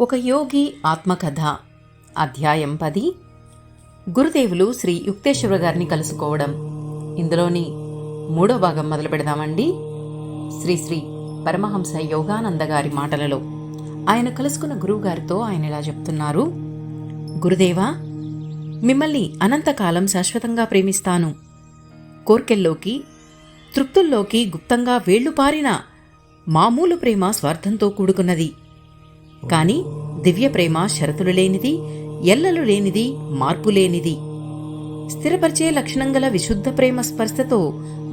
ఒక యోగి ఆత్మకథ. అధ్యాయం పది. గురుదేవులు శ్రీ యుక్తేశ్వర గారిని కలుసుకోవడం. ఇందులోని మూడో భాగం మొదలు పెడదామండి శ్రీ శ్రీ పరమహంస యోగానంద గారి మాటలలో. ఆయన కలుసుకున్న గురువు గారితో ఆయన ఇలా చెప్తున్నారు. గురుదేవా మిమ్మల్ని అనంతకాలం శాశ్వతంగా ప్రేమిస్తాను. కోర్కెల్లోకి తృప్తుల్లోకి గుప్తంగా వేళ్ళు పారిన మామూలు ప్రేమ స్వార్థంతో కూడుకున్నది. కాని దివ్య ప్రేమ షరతులు లేనిది ఎల్లలు లేనిది మార్పు లేనిది. స్థిరపరిచే లక్షణం గల విశుద్ధ ప్రేమ స్పర్శతో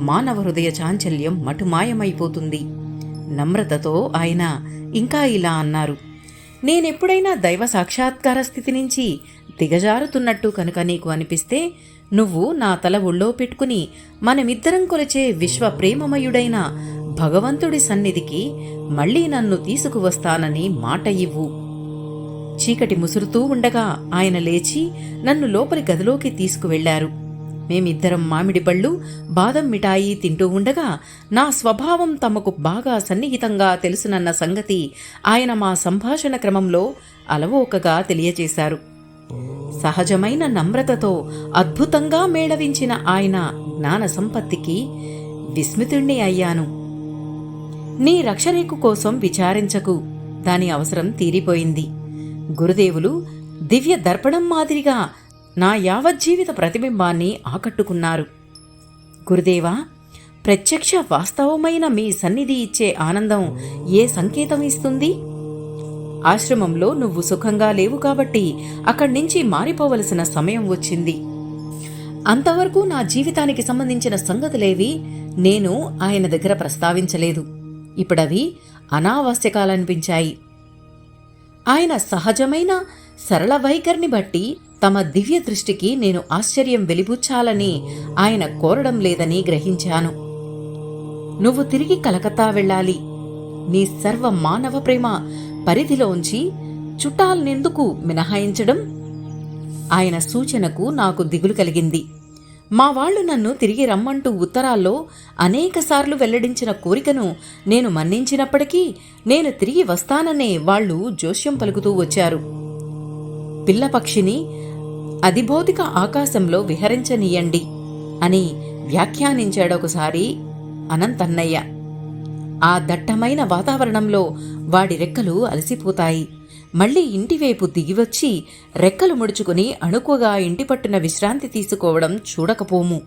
మానవ హృదయ చాంచల్యం మటుమాయమైపోతుంది. నమ్రతతో ఆయన ఇంకా ఇలా అన్నారు నేనెప్పుడైనా దైవ సాక్షాత్కార స్థితి నుంచి దిగజారుతున్నట్టు కనుక నీకు అనిపిస్తే నువ్వు నా తల ఒళ్ళో పెట్టుకుని మనమిద్దరం కొలిచే విశ్వ ప్రేమమయుడైన భగవంతుడి సన్నిధికి మళ్ళీ నన్ను తీసుకువస్తానని మాట ఇవ్వు. చీకటి ముసురుతూ ఉండగా ఆయన లేచి నన్ను లోపలి గదిలోకి తీసుకువెళ్ళారు మేమిద్దరం మామిడి పళ్ళు బాదం మిఠాయి తింటూ ఉండగా నా స్వభావం తమకు బాగా సన్నిహితంగా తెలుసునన్న సంగతి ఆయన మా సంభాషణ క్రమంలో అలవోకగా తెలియచేశారు. సహజమైన నమ్రతతో అద్భుతంగా మేళవించిన ఆయన జ్ఞాన సంపత్తికి విస్మితుణ్ణి అయ్యాను. నీ రక్షరేకు కోసం విచారించకు. దాని అవసరం తీరిపోయింది. గురుదేవులు దివ్య దర్పణం మాదిరిగా నా యావజ్జీవిత ప్రతిబింబాన్ని ఆకట్టుకున్నారు. గురుదేవా ప్రత్యక్ష వాస్తవమైన మీ సన్నిధి ఇచ్చే ఆనందం ఏ సంకేతం ఇస్తుంది? ఆశ్రమంలో నువ్వు సుఖంగా లేవు కాబట్టి అక్కడి నుంచి మారిపోవలసిన సమయం వచ్చింది. అంతవరకు నా జీవితానికి సంబంధించిన సంగతులేవి నేను ఆయన దగ్గర ప్రస్తావించలేదు. ఇప్పుడవి అనావశ్యకాలనిపించాయి. ఆయన సహజమైన సరళ వైఖరిని బట్టి తమ దివ్య దృష్టికి నేను ఆశ్చర్యం వెలిబుచ్చాలని ఆయన కోరడం లేదని గ్రహించాను. నువ్వు తిరిగి కలకత్తా వెళ్ళాలి. నీ సర్వ మానవ ప్రేమ పరిధిలో ఉంచి చుట్టాలనెందుకు మినహాయించడం? ఆయన సూచనకు నాకు దిగులు కలిగింది. మా వాళ్ళు నన్ను తిరిగి రమ్మంటూ ఉత్తరాల్లో అనేకసార్లు వెల్లడించిన కోరికను నేను మన్నించినప్పటికీ నేను తిరిగి వస్తాననే వాళ్ళు జోస్యం పలుకుతూ వచ్చారు. పిల్లపక్షిని అధిభౌతిక ఆకాశంలో విహరించనీయండి అని వ్యాఖ్యానించాడొకసారి అనంతన్నయ్య. ఆ దట్టమైన వాతావరణంలో వాడి రెక్కలు అలసిపోతాయి. మళ్ళీ ఇంటివైపు దిగివచ్చి రెక్కలు ముడుచుకుని అణుకుగా ఇంటి పట్టున విశ్రాంతి తీసుకోవడం చూడకపోము.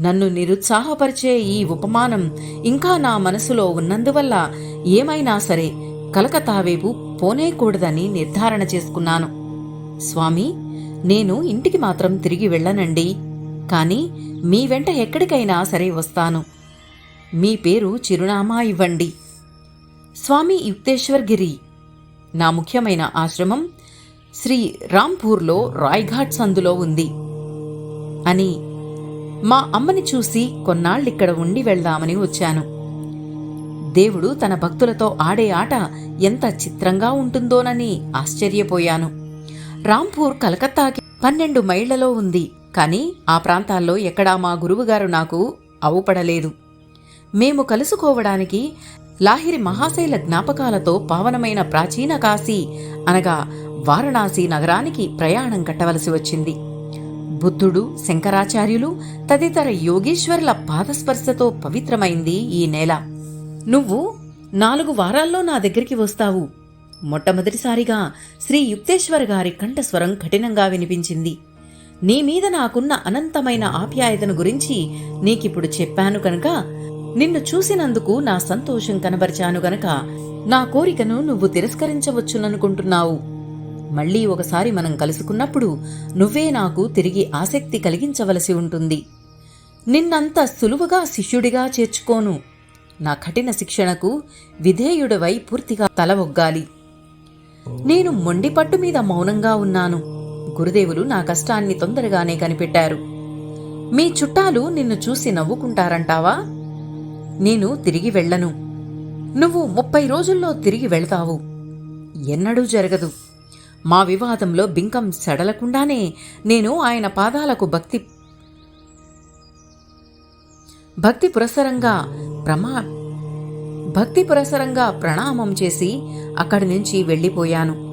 నన్ను నిరుత్సాహపరిచే ఈ ఉపమానం ఇంకా నా మనసులో ఉన్నందువల్ల ఏమైనా సరే కలకత్తా వైపు పోనేకూడదని నిర్ధారణ చేసుకున్నాను. స్వామి నేను ఇంటికి మాత్రం తిరిగి వెళ్ళనండి. కాని మీ వెంట ఎక్కడికైనా సరే వస్తాను. మీ పేరు చిరునామా ఇవ్వండి. స్వామి యుక్తేశ్వర్ గిరి నా ముఖ్యమైన ఆశ్రమం శ్రీ రాంపూర్లో రాయ్ఘాట్ సందులో ఉంది. అని మా అమ్మని చూసి కొన్నాళ్ళిక్కడ ఉండి వెళ్దామని వచ్చాను. దేవుడు తన భక్తులతో ఆడే ఆట ఎంత చిత్రంగా ఉంటుందోనని ఆశ్చర్యపోయాను. రాంపూర్ కలకత్తాకి పన్నెండు మైళ్ళలో ఉంది కానీ ఆ ప్రాంతాల్లో ఎక్కడా మా గురువుగారు నాకు అవుపడలేదు మేము కలుసుకోవడానికి లాహిరి మహాశైల జ్ఞాపకాలతో పావనమైన ప్రాచీన కాశీ అనగా వారణాసి నగరానికి ప్రయాణం కట్టవలసి వచ్చింది. బుద్ధుడు శంకరాచార్యులు తదితర యోగేశ్వరుల పాదస్పర్శతో పవిత్రమైంది ఈ నేల. నువ్వు నాలుగు వారాల్లో నా దగ్గరికి వస్తావు. మొట్టమొదటిసారిగా శ్రీ యుక్తేశ్వర గారి కంఠస్వరం కఠినంగా వినిపించింది. నీ మీద నాకున్న అనంతమైన ఆప్యాయతను గురించి నీకిప్పుడు చెప్పాను కనుక నిన్ను చూసినందుకు నా సంతోషం కనబరిచాను గనక నా కోరికను నువ్వు తిరస్కరించవచ్చుననుకుంటున్నావు. మళ్ళీ ఒకసారి మనం కలుసుకున్నప్పుడు నువ్వే నాకు తిరిగి ఆసక్తి కలిగించవలసి ఉంటుంది. నిన్నంత సులువుగా శిష్యుడిగా చేర్చుకోను. నా కఠిన శిక్షణకు విధేయుడవై పూర్తిగా తల ఒగ్గాలి. నేను మొండిపట్టు మీద మౌనంగా ఉన్నాను. గురుదేవులు నా కష్టాన్ని తొందరగానే కనిపెట్టారు. మీ చుట్టాలు నిన్ను చూసి నవ్వుకుంటారంటావా? నేను తిరిగి వెళ్ళను. నువ్వు ముప్పై రోజుల్లో తిరిగి వెళ్తావు. ఎన్నడూ జరగదు. మా వివాదంలో బింకం సడలకుండానే నేను ఆయన పాదాలకు భక్తి భక్తి పురస్సరంగా ప్రమా భక్తి పురసరంగా ప్రణామం చేసి అక్కడి నుంచి వెళ్ళిపోయాను.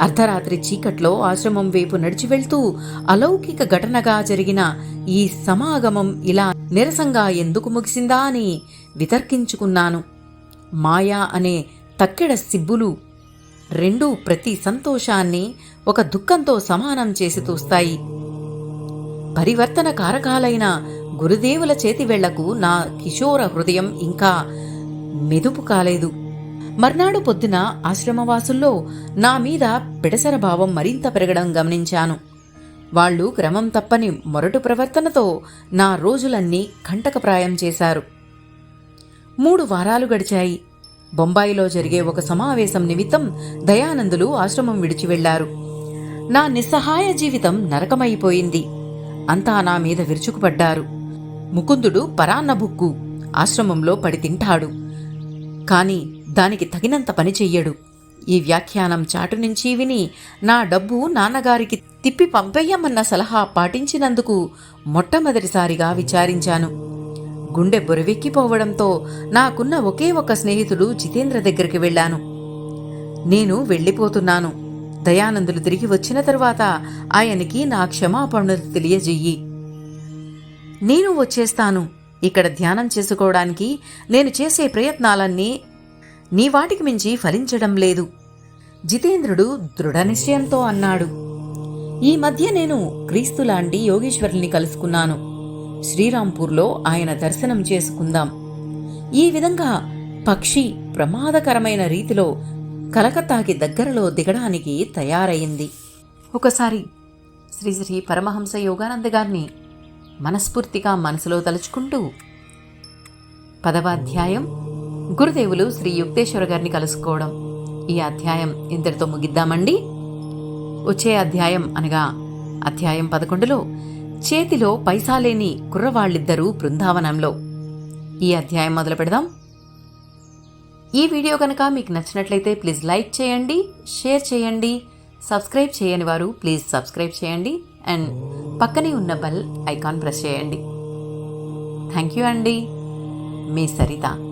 అర్ధరాత్రి చీకట్లో ఆశ్రమం వైపు నడిచి వెళ్తూ అలౌకిక ఘటనగా జరిగిన ఈ సమాగమం ఇలా నిరసంగా ఎందుకు ముగిసిందా అని వితర్కించుకున్నాను. మాయా అనే తక్కెడ సిబ్బులు రెండూ ప్రతి సంతోషాన్ని ఒక దుఃఖంతో సమానం చేసి తూస్తాయి. పరివర్తన కారకాలైన గురుదేవుల చేతివేళ్ళకు నా కిషోర హృదయం ఇంకా మెదుపు కాలేదు. మర్నాడు పొద్దున ఆశ్రమవాసుల్లో నా మీద పిడసర భావం మరింత పెరగడం గమనించాను. వాళ్ళు క్రమం తప్పని మొరటు ప్రవర్తనతో నా రోజులన్నీ కంటకప్రాయం చేశారు. మూడు వారాలు గడిచాయి. బొంబాయిలో జరిగే ఒక సమావేశం నిమిత్తం దయానందులు ఆశ్రమం విడిచి వెళ్ళారు. నా నిస్సహాయ జీవితం నరకమైపోయింది. అంతా నా మీద విరుచుకుపడ్డారు. ముకుందుడు పరాన్నబుక్కు ఆశ్రమంలో పడి తింటాడు. కాని దానికి తగినంత పని చెయ్యడు. ఈ వ్యాఖ్యానం చాటు నుంచి విని నా డబ్బు నాన్నగారికి తిప్పి పంపేయమన్న సలహా పాటించినందుకు మొట్టమొదటిసారిగా విచారించాను. గుండె బొరవెక్కిపోవడంతో నాకున్న ఒకే ఒక స్నేహితుడు జితేంద్ర దగ్గరికి వెళ్ళాను. నేను వెళ్ళిపోతున్నాను. దయానందులు తిరిగి వచ్చిన తరువాత ఆయనకి నా క్షమాపణలు తెలియజెయ్యి నేను వచ్చేస్తాను. ఇక్కడ ధ్యానం చేసుకోవడానికి నేను చేసే ప్రయత్నాలన్నీ నీ వాటికి మించి ఫలించడం లేదు. జితేంద్రుడు దృఢ నిశ్చయంతో అన్నాడు ఈ మధ్య నేను క్రీస్తు లాంటి యోగేశ్వరుల్ని కలుసుకున్నాను. శ్రీరాంపూర్లో ఆయన దర్శనం చేసుకుందాం. ఈ విధంగా పక్షి ప్రమాదకరమైన రీతిలో కలకత్తాకి దగ్గరలో దిగడానికి తయారైంది. ఒకసారి శ్రీ శ్రీ పరమహంస యోగానంద గారిని మనస్ఫూర్తిగా మనసులో తలుచుకుంటూ పదవాధ్యాయం గురుదేవులు శ్రీ యుక్తేశ్వర గారిని కలుసుకోవడం. ఈ అధ్యాయం ఇంతటితో ముగిద్దామండి. వచ్చే అధ్యాయం అనగా అధ్యాయం పదకొండులో చేతిలో పైసా లేని కుర్రవాళ్ళిద్దరూ బృందావనంలో. ఈ అధ్యాయం మొదలు పెడదాం. ఈ వీడియో కనుక మీకు నచ్చినట్లయితే ప్లీజ్ లైక్ చేయండి షేర్ చేయండి సబ్స్క్రైబ్ చేయని వారు ప్లీజ్ సబ్స్క్రైబ్ చేయండి అండ్ పక్కనే ఉన్న బెల్ ఐకాన్ ప్రెస్ చేయండి. థ్యాంక్ యూ అండి. మీ సరిత.